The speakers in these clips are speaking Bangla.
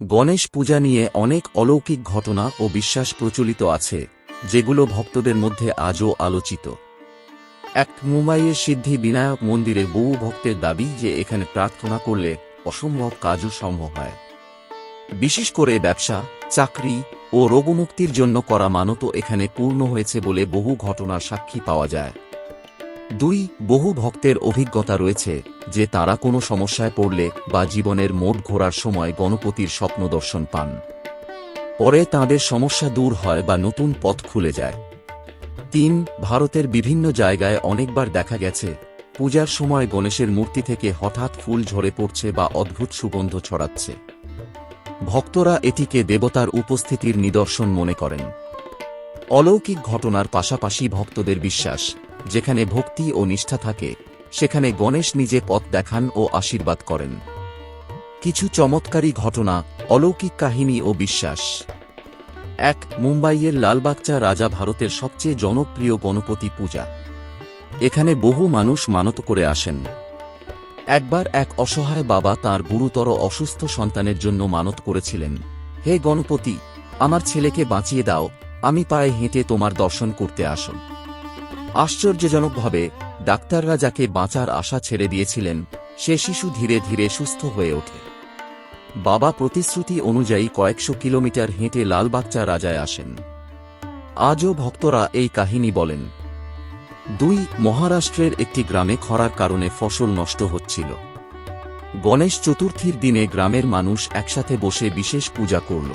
গণেশ পূজা নিয়ে অনেক অলৌকিক ঘটনা ও বিশ্বাস প্রচলিত আছে, যেগুলো ভক্তদের মধ্যে আজও আলোচিত। এক মুম্বাইয়ের সিদ্ধি বিনায়ক মন্দিরে বহু ভক্তের দাবি যে এখানে প্রার্থনা করলে অসম্ভব কাজও সম্ভব হয়। বিশেষ করে ব্যবসা, চাকরি ও রোগমুক্তির জন্য করা মানত এখানে পূর্ণ হয়েছে বলে বহু ঘটনার সাক্ষী পাওয়া যায়। দুই, বহু ভক্তের অভিজ্ঞতা রয়েছে যে তারা কোনো সমস্যায় পড়লে বা জীবনের মোট ঘোরার সময় গণপতির স্বপ্ন দর্শন পান। পরে তাঁদের সমস্যা দূর হয় বা নতুন পথ খুলে যায়। তিন, ভারতের বিভিন্ন জায়গায় অনেকবার দেখা গেছে, পূজার সময় গণেশের মূর্তি থেকে হঠাৎ ফুল ঝরে পড়ছে বা অদ্ভুত সুগন্ধ ছড়াচ্ছে। ভক্তরা এটিকে দেবতার উপস্থিতির নিদর্শন মনে করেন। অলৌকিক ঘটনার পাশাপাশি ভক্তদের বিশ্বাস যেখানে ভক্তি ও নিষ্ঠা থাকে, সেখানে গণেশ নিজে পথ দেখান ও আশীর্বাদ করেন। কিছু চমৎকারী ঘটনা, অলৌকিক কাহিনী ও বিশ্বাস। এক, মুম্বাইয়ের লালবাগচা রাজা ভারতের সবচেয়ে জনপ্রিয় গণপতি পূজা। এখানে বহু মানুষ মানত করে আসেন। একবার এক অসহায় বাবা তার গুরুতর অসুস্থ সন্তানের জন্য মানত করেছিলেন, হে গণপতি, আমার ছেলেকে বাঁচিয়ে দাও, আমি পায়ে হেঁটে তোমার দর্শন করতে আসুন আশ্চর্যজনকভাবে, ডাক্তাররা যাকে বাঁচার আশা ছেড়ে দিয়েছিলেন, সে শিশু ধীরে ধীরে সুস্থ হয়ে ওঠে। বাবা প্রতিশ্রুতি অনুযায়ী কয়েকশো কিলোমিটার হেঁটে লালবাগচা রাজায় আসেন। আজও ভক্তরা এই কাহিনী বলেন, দুই মহারাষ্ট্রের একটি গ্রামে খরার কারণে ফসল নষ্ট হচ্ছিল। গণেশ চতুর্থীর দিনে গ্রামের মানুষ একসাথে বসে বিশেষ পূজা করল।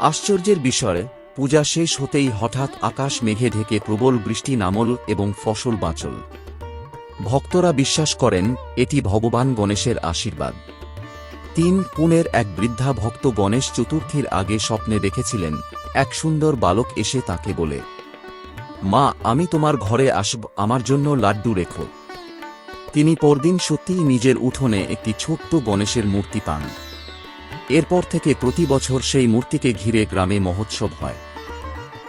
আশ্চর্যের বিষয় পূজা শেষ হতেই হঠাৎ আকাশ মেঘে ঢেকে প্রবল বৃষ্টি নামল এবং ফসল বাঁচল। ভক্তরা বিশ্বাস করেন, এটি ভগবান গণেশের আশীর্বাদ। তিন পুনের এক বৃদ্ধা ভক্ত গণেশ চতুর্থীর আগে স্বপ্নে দেখেছিলেন, এক সুন্দর বালক এসে তাকে বলে, মা, আমি তোমার ঘরে আসব, আমার জন্য লাড্ডু রেখো। তিনি পরদিন সত্যিই নিজের উঠোনে একটি ছোট্ট গণেশের মূর্তি পান। এরপর থেকে প্রতি বছর সেই মূর্তিকে ঘিরে গ্রামে মহোৎসব হয়।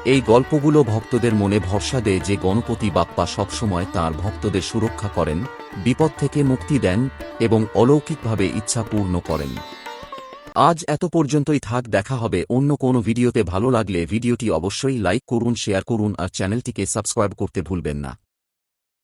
এই গল্পগুলো ভক্তদের মনে ভরসা দেয় যে গণপতি বাপ্পা সবসময় তার ভক্তদের সুরক্ষা করেন, বিপদ থেকে মুক্তি দেন এবং অলৌকিকভাবে ইচ্ছা পূর্ণ করেন। আজ এত পর্যন্তই থাক, দেখা হবে অন্য কোনো ভিডিওতে। ভালো লাগলে ভিডিওটি অবশ্যই লাইক করুন, শেয়ার করুন আর চ্যানেলটিকে সাবস্ক্রাইব করতে ভুলবেন না।